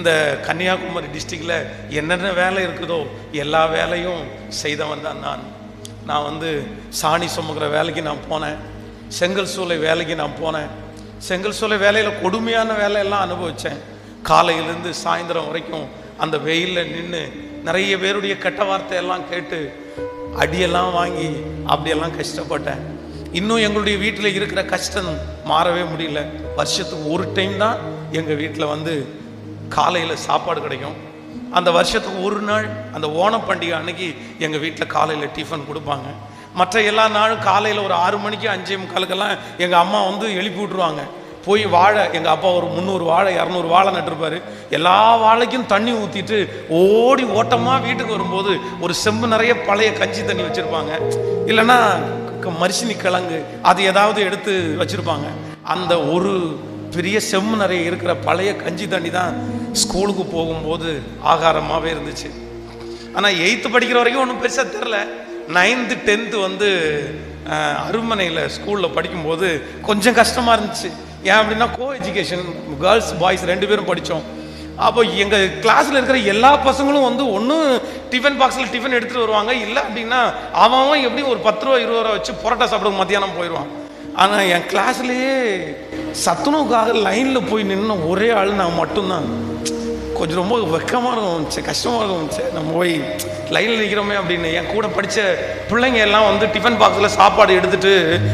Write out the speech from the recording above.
இந்த கன்னியாகுமரி டிஸ்ட்ரிக்டில் என்னென்ன வேலை இருக்குதோ எல்லா வேலையும் செய்தவன் தான் நான். நான் வந்து சாணி சுமக்கிற வேலைக்கு நான் போனேன். செங்கல் சூளை வேலைக்கு நான் போனேன். செங்கல் சூளை வேலையில் கொடுமையான வேலையெல்லாம் அனுபவித்தேன் காலையிலேருந்து சாயந்தரம் வரைக்கும் அந்த வெயிலில் நின்று நிறைய பேருடைய கெட்ட வார்த்தையெல்லாம் கேட்டு அடியெல்லாம் வாங்கி அப்படியெல்லாம் கஷ்டப்பட்டேன். இன்னும் எங்களுடைய வீட்டில் இருக்கிற கஷ்டம் மாறவே முடியல. வருஷத்துக்கு ஒரு டைம் தான் எங்கள் வீட்டில் வந்து காலையில் சாப்பாடு கிடைக்கும். அந்த வருஷத்துக்கு ஒரு நாள் அந்த ஓண பண்டிகை அன்னைக்கு எங்கள் வீட்டில் காலையில் டிஃபன் கொடுப்பாங்க. மற்ற எல்லா நாளும் காலையில் ஒரு ஆறு மணிக்கு அஞ்சே முக்காலுக்கெல்லாம் எங்கள் அம்மா வந்து எழுப்பி விட்ருவாங்க போய் வாழை எங்கள் அப்பா ஒரு முந்நூறு வாழை இரநூறு வாழை நட்டுருப்பார். எல்லா வாழைக்கும் தண்ணி ஊற்றிட்டு ஓடி ஓட்டமாக வீட்டுக்கு வரும்போது ஒரு செம்பு நிறைய பழைய கஞ்சி தண்ணி வச்சுருப்பாங்க. இல்லைன்னா மரிசினி கிழங்கு அது ஏதாவது எடுத்து வச்சுருப்பாங்க. அந்த ஒரு பெரிய செம்மு நிறைய இருக்கிற பழைய கஞ்சி தண்ணி தான் ஸ்கூலுக்கு போகும்போது ஆகாரமாகவே இருந்துச்சு. ஆனால் எயித்து படிக்கிற வரைக்கும் ஒன்றும் பெருசாக தெரில நைன்த்து டென்த்து வந்து அருமனையில் ஸ்கூலில் படிக்கும்போது கொஞ்சம் கஷ்டமாக இருந்துச்சு. ஏன் அப்படின்னா கோ எஜுகேஷன் கேர்ள்ஸ் பாய்ஸ் ரெண்டு பேரும் படித்தோம் அப்போ எங்கள் கிளாஸில் இருக்கிற எல்லா பசங்களும் வந்து ஒன்றும் டிஃபன் பாக்ஸில் டிஃபன் எடுத்துகிட்டு வருவாங்க. இல்லை அப்படின்னா அவன் அவன் எப்படியும் ஒரு பத்து ரூபா இருபது ரூபா வச்சு பரோட்டா சாப்பிட மத்தியானம் போயிடுவான். ஆனால் என் கிளாஸ்லேயே சத்துணவுக்காக லைனில் போய் நின்று ஒரே ஆள் நான் மட்டும்தான். கொஞ்சம் ரொம்ப வெக்கமாக இருந்துச்சு கஷ்டமாக இருந்துச்சு நம்ம போய் லைனில் நிற்கிறோமே அப்படின்னு. என் கூட படித்த பிள்ளைங்க எல்லாம் வந்து டிஃபன் பாக்ஸில் சாப்பாடு எடுத்துகிட்டு